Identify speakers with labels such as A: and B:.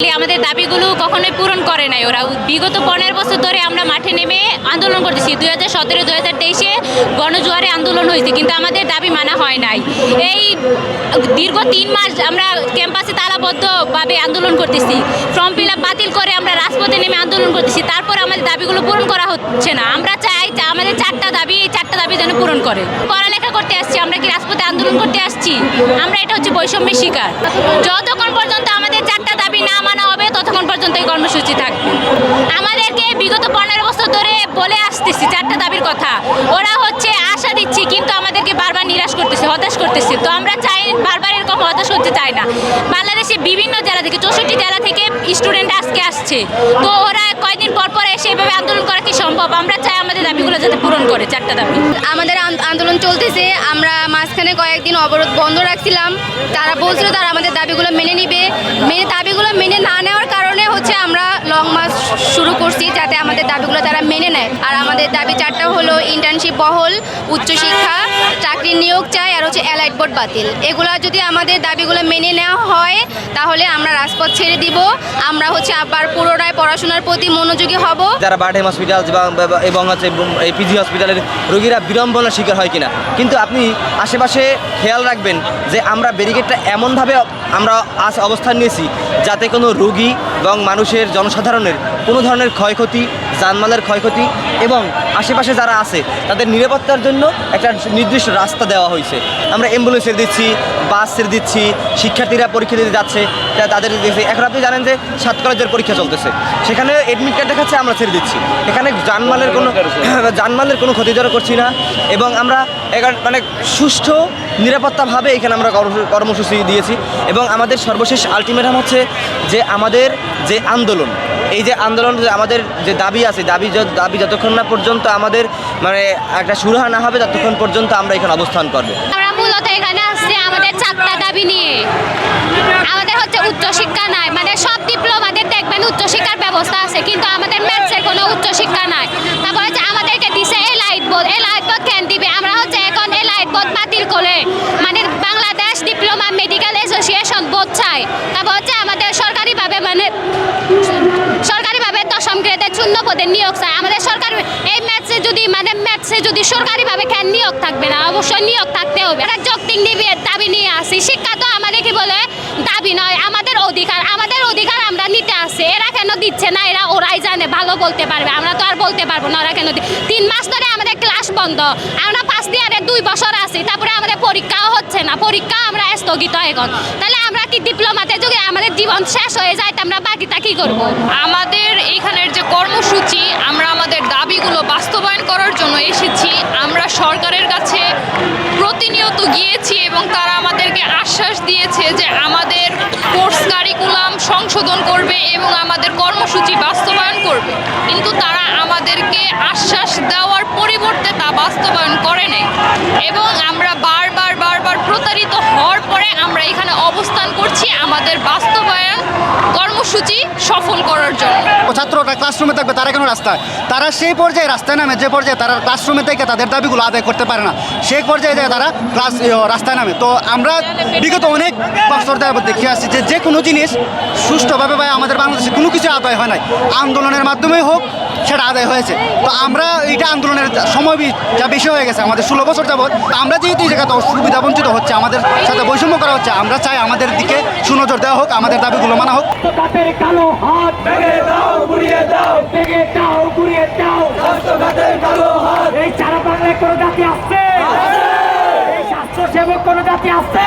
A: আমাদের দাবিগুলো কখনোই পূরণ করে নাই ওরা। বিগত পনেরো বছর ধরে আমরা মাঠে নেমে আন্দোলন করতেছি। দুই হাজার সতেরো, দুই হাজার তেইশে গণজোয়ারে আন্দোলন হয়েছে, কিন্তু আমাদের দাবি মানা হয় নাই। এই দীর্ঘ তিন মাস আমরা ক্যাম্পাসে তালাবদ্ধভাবে আন্দোলন করতেছি। ফর্ম ফিল বাতিল করে আমরা রাজপথে নেমে আন্দোলন করতেছি। তারপর আমাদের দাবিগুলো পূরণ করা হচ্ছে না। আমরা চাই আমাদের চারটা যেন পূরণ করে। পড়ালেখা করতে আসছি, আমরা কি রাজপথে আন্দোলন করতে আসছি? আমরা এটা হচ্ছে বৈষম্যের শিকার। যতক্ষণ পর্যন্ত আমাদের চারটা দাবি না মানা হবে, ততক্ষণ পর্যন্ত এই কর্মসূচি থাকবে। আমাদেরকে বিগত পনেরো বছর ধরে বলে আসতেছি, চারটা দাবির কথা। ওরা হচ্ছে আশা দিচ্ছি, কিন্তু আমাদেরকে বারবার নিরাশ করতেছে, হতাশ করতেছে। তো আমরা চাই বারবার এরকম হতাশ হতে চাই না। বাংলাদেশে বিভিন্ন জেলা থেকে, চৌষট্টি জেলা থেকে স্টুডেন্ট আজকে আসছে। তো ওরা কয়দিন পর পর এসে এভাবে আন্দোলন করা সম্ভব। আমরা চাই আমাদের দাবিগুলো যাতে পূরণ করে, চারটা দাবি।
B: আমাদের আন্দোলন চলতেছে, আমরা মাঝখানে কয়েকদিন অবরোধ বন্ধ রাখছিলাম। তারা বলছিল তারা আমাদের দাবিগুলো মেনে নিবে। মেনে দাবিগুলো মেনে না নেওয়ার কারণে হচ্ছে আমরা লং মার্চ শুরু করছি যাতে আমাদের দাবিগুলো তারা মেনে নেয়। আর আমাদের দাবি চারটা হলো ইন্টার্নশিপ বহল, উচ্চশিক্ষা চাকরির নিয়োগ চাই, আর হচ্ছে অ্যালাইট বোর্ড বাতিল। এগুলো যদি আমাদের দাবিগুলো মেনে নেওয়া হয়, তাহলে আমরা রাজপথ ছেড়ে দিব। আমরা হচ্ছে আবার পুনরায় পড়াশোনার প্রতি মনোযোগী হব।
C: যারা বার্ডেম হসপিটাল এবং হচ্ছে এই পিজি হসপিটালের রোগীরা বিড়ম্বনার শিকার হয় কিনা। কিন্তু আপনি আশেপাশে খেয়াল রাখবেন যে আমরা ব্যারিকেডটা এমনভাবে আমরা আজ অবস্থান নিয়েছি যাতে কোনো রোগী এবং মানুষের জনসাধারণের কোনো ধরনের ক্ষয়ক্ষতি জানমালের ক্ষয়ক্ষতি এবং আশেপাশে যারা আছে, তাদের নিরাপত্তার জন্য একটা নির্দিষ্ট রাস্তা দেওয়া হয়েছে। আমরা অ্যাম্বুলেন্সের দিচ্ছি বাসের দিচ্ছি, শিক্ষার্থীরা পরীক্ষা দিতে যাচ্ছে তাদের এখন আপনি জানেন যে সাত কলেজের পরীক্ষা চলতেছে। সেখানে এডমিট কার্ড দেখাচ্ছে, আমরা ছেড়ে দিচ্ছি। এখানে যানমালের কোনো যানমালের কোনো ক্ষতিজনক করছি না এবং আমরা এখানে মানে সুষ্ঠু, নিরাপত্তাভাবে এখানে আমরা কর্ম- কর্মসূচি দিয়েছি এবং আমাদের সর্বশেষ আলটিমেটাম হচ্ছে যে আমাদের যে আন্দোলন এই যে আন্দোলন আমাদের যে দাবি আছে, দাবি দাবি যতক্ষণ না পর্যন্ত আমাদের মানে একটা সুরাহা না হবে, ততক্ষণ পর্যন্ত আমরা এখানে অবস্থান করব।
A: মূলত এখানে আমাদের চারটা দাবি নিয়ে। আমাদের হচ্ছে উচ্চশিক্ষা নাই মানে সব ডিপ্লোমাদের দেখবেন উচ্চশিক্ষার ব্যবস্থা আছে, কিন্তু আমাদের ম্যাথসের কোনো উচ্চশিক্ষা নাই তারপর হচ্ছে আমাদেরকে দিছে এই লাইট বোর্ড এই লাইট বোর্ড কেন দিবে আমরা হচ্ছে এখন এই লাইট বোর্ড বাতিল করে মানে Bangladesh diploma medical association board চাই তারপর হচ্ছে আমাদের সরকারিভাবে মানে সরকারিভাবে দশম পদের নিয়োগ চাই। আমাদের সরকার এই ম্যাথসে যদি মানে ম্যাথসে যদি সরকারিভাবে কেন নিয়োগ থাকবে না? অবশ্যই নিয়োগ থাকতে হবে। একটা যৌক্তিক নিবিয়ের দাবি নিয়ে আসি। শিক্ষা তো আমাদের কি বলে? দাবি নয়, আমাদের অধিকার। আমাদের অধিকার আমরা নিতে আসি। এরা কেন দিচ্ছে না? এরা ওরাই জানে। ভালো বলতে পারবে। আমরা তো আর বলতে পারব না। ওরা কেন তিন মাস ধরে আমাদের ক্লাস বন্ধ। আমরা পাঁচ ইয়ারে দুই বছর আছি, তারপরে আমাদের পরীক্ষাও হচ্ছে না। পরীক্ষা আমরা স্থগিত এখন। তাহলে আমরা কি ডিপ্লোমাতে যদি আমাদের জীবন শেষ হয়ে যায় আমরা বাকিটা কি করব?
D: আমাদের এখানের যে কর্মসূচি, আমরা আমাদের দাবিগুলো বাস্তবায়ন করার জন্য এসেছি। আমরা সরকারের কাছে প্রতিনিয়ত গিয়েছি এবং তারা আমাদেরকে আশ্বাস দিয়েছে যে আমাদের কোর্স কারিকুলাম সংশোধন করবে এবং আমাদের কর্মসূচি বাস্তবায়ন করবে। কিন্তু তারা পরিবর্তে তা বাস্তবায়ন করে এবং আমরা বারবার বারবার প্রতারিত হওয়ার পরে আমরা এখানে অবস্থান করছি আমাদের বাস্তবায়ন কর্মসূচি সফল করার জন্য।
E: ছাত্ররা ক্লাসরুমে থাকবে, তারা কেন রাস্তায়? তারা সেই পর্যায়ে রাস্তায় নামে, যে পর্যায়ে তারা ক্লাসরুমে থেকে তাদের দাবিগুলো আদায় করতে পারে না, সেই পর্যায়ে যায় তারা ক্লাস রাস্তায় নামে। তো আমরা বিগত অনেক বছর দেখে আসছি যে যে কোনো জিনিস সুষ্ঠুভাবে বা আমাদের বাংলাদেশে কোনো কিছু আদায় হয় নাই। আন্দোলনের মাধ্যমেই হোক সেটা আদায় হয়েছে। তো আমরা এইটা আন্দোলনের সময় যা বেশি হয়ে গেছে, আমাদের ষোলো বছর যাবত আমরা যেহেতু এই জায়গাতে সুবিধা বঞ্চিত হচ্ছে, আমাদের সাথে বৈষম্য করা হচ্ছে, আমরা চাই আমাদের দিকে সুনজর দেওয়া হোক, আমাদের দাবিগুলো মানা হোক।
F: জাতি সেবক কোনো জাতি আসছে